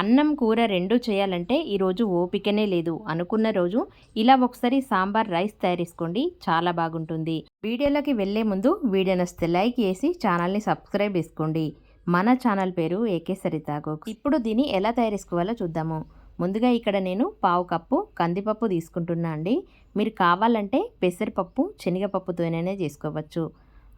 అన్నం కూర రెండు చేయాలంటే ఈరోజు ఓపికనే లేదు. అనుకున్న రోజు ఇలా ఒకసారి సాంబార్ రైస్ తయారేసుకోండి చాలా బాగుంటుంది. వీడియోలోకి వెళ్ళే ముందు వీడియో నస్తే లైక్ చేసి ఛానల్ని సబ్స్క్రైబ్ చేసుకోండి. మన ఛానల్ పేరు ఏకే సరిత కుక్స్. ఇప్పుడు దీన్ని ఎలా తయారేసుకోవాలో చూద్దాము. ముందుగా ఇక్కడ నేను పావు కప్పు కందిపప్పు తీసుకుంటున్నా అండి. మీరు కావాలంటే పెసరపప్పు శనగపప్పుతోనే చేసుకోవచ్చు.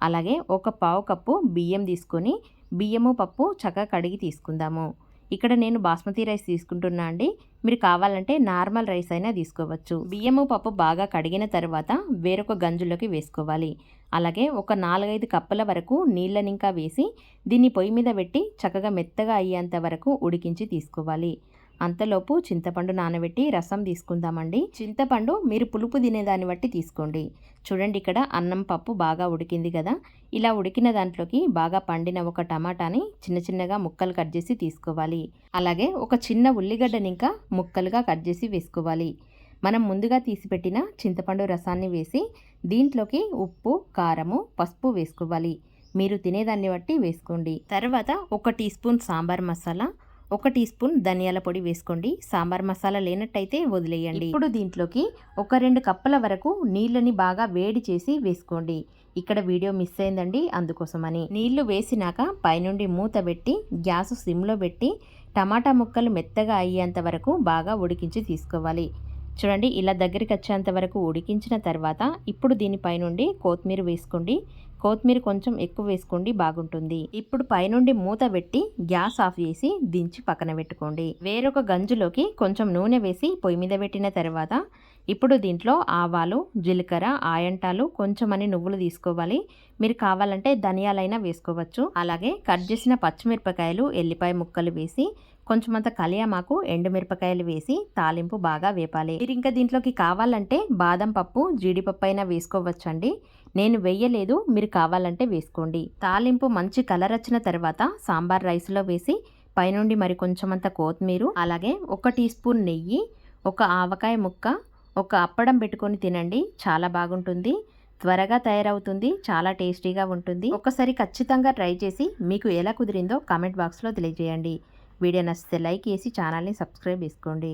అలాగే ఒక పావు కప్పు బియ్యం తీసుకొని బియ్యము పప్పు చక్కగా కడిగి తీసుకుందాము. ఇక్కడ నేను బాస్మతి రైస్ తీసుకుంటున్నా అండి. మీరు కావాలంటే నార్మల్ రైస్ అయినా తీసుకోవచ్చు. బియ్యము పప్పు బాగా కడిగిన తర్వాత వేరొక గంజులోకి వేసుకోవాలి. అలాగే ఒక నాలుగైదు కప్పుల వరకు నీళ్ళని ఇంకా వేసి దీన్ని పొయ్యి మీద పెట్టి చక్కగా మెత్తగా అయ్యేంత వరకు ఉడికించి తీసుకోవాలి. అంతలోపు చింతపండు నానబెట్టి రసం తీసుకుందామండి. చింతపండు మీరు పులుపు తినేదాన్ని బట్టి తీసుకోండి. చూడండి ఇక్కడ అన్నం పప్పు బాగా ఉడికింది కదా. ఇలా ఉడికిన దాంట్లోకి బాగా పండిన ఒక టమాటాని చిన్న చిన్నగా ముక్కలు కట్ చేసి తీసుకోవాలి. అలాగే ఒక చిన్న ఉల్లిగడ్డని ఇంకా ముక్కలుగా కట్ చేసి వేసుకోవాలి. మనం ముందుగా తీసిపెట్టిన చింతపండు రసాన్ని వేసి దీంట్లోకి ఉప్పు కారము పసుపు వేసుకోవాలి. మీరు తినేదాన్ని బట్టి వేసుకోండి. తర్వాత ఒక టీ స్పూన్ సాంబార్ మసాలా ఒక టీ స్పూన్ ధనియాల పొడి వేసుకోండి. సాంబార్ మసాలా లేనట్టయితే వదిలేయండి. ఇప్పుడు దీంట్లోకి ఒక రెండు కప్పుల వరకు నీళ్ళని బాగా వేడి చేసి వేసుకోండి. ఇక్కడ వీడియో మిస్ అయిందండి అందుకోసమని. నీళ్ళు వేసినాక పైనుండి మూత పెట్టి గ్యాస్ సిమ్లో పెట్టి టమాటా ముక్కలు మెత్తగా అయ్యేంత వరకు బాగా ఉడికించి తీసుకోవాలి. చూడండి ఇలా దగ్గరికి వచ్చేంత వరకు ఉడికించిన తర్వాత ఇప్పుడు దీనిపై నుండి కొత్తిమీర వేసుకోండి. కొత్తిమీర కొంచెం ఎక్కువ వేసుకోండి బాగుంటుంది. ఇప్పుడు పైనుండి మూత పెట్టి గ్యాస్ ఆఫ్ చేసి దించి పక్కన పెట్టుకోండి. వేరొక గంజులోకి కొంచెం నూనె వేసి పొయ్యి మీద పెట్టిన తర్వాత ఇప్పుడు దీంట్లో ఆవాలు జీలకర్ర ఆయంటాలు కొంచెమని నువ్వులు తీసుకోవాలి. మీరు కావాలంటే ధనియాలైనా వేసుకోవచ్చు. అలాగే కట్ చేసిన పచ్చిమిరపకాయలు ఎల్లిపాయ ముక్కలు వేసి కొంచెమంత కలియామాకు ఎండుమిరపకాయలు వేసి తాలింపు బాగా వేపాలి. మీరు ఇంకా దీంట్లోకి కావాలంటే బాదం పప్పు జీడిపప్పు అయినా వేసుకోవచ్చండి. నేను వెయ్యలేదు మీరు కావాలంటే వేసుకోండి. తాలింపు మంచి కలర్ వచ్చిన తర్వాత సాంబార్ రైస్లో వేసి పైనుండి మరి కొంచెమంత కొత్తిమీర అలాగే ఒక టీ స్పూన్ నెయ్యి ఒక ఆవకాయ ముక్క ఒక అప్పడం పెట్టుకొని తినండి. చాలా బాగుంటుంది. త్వరగా తయారవుతుంది. చాలా టేస్టీగా ఉంటుంది. ఒకసారి ఖచ్చితంగా ట్రై చేసి మీకు ఎలా కుదిరిందో కామెంట్ బాక్స్లో తెలియజేయండి. వీడియో నచ్చితే లైక్ చేసి ఛానల్ని సబ్స్క్రైబ్ చేసుకోండి.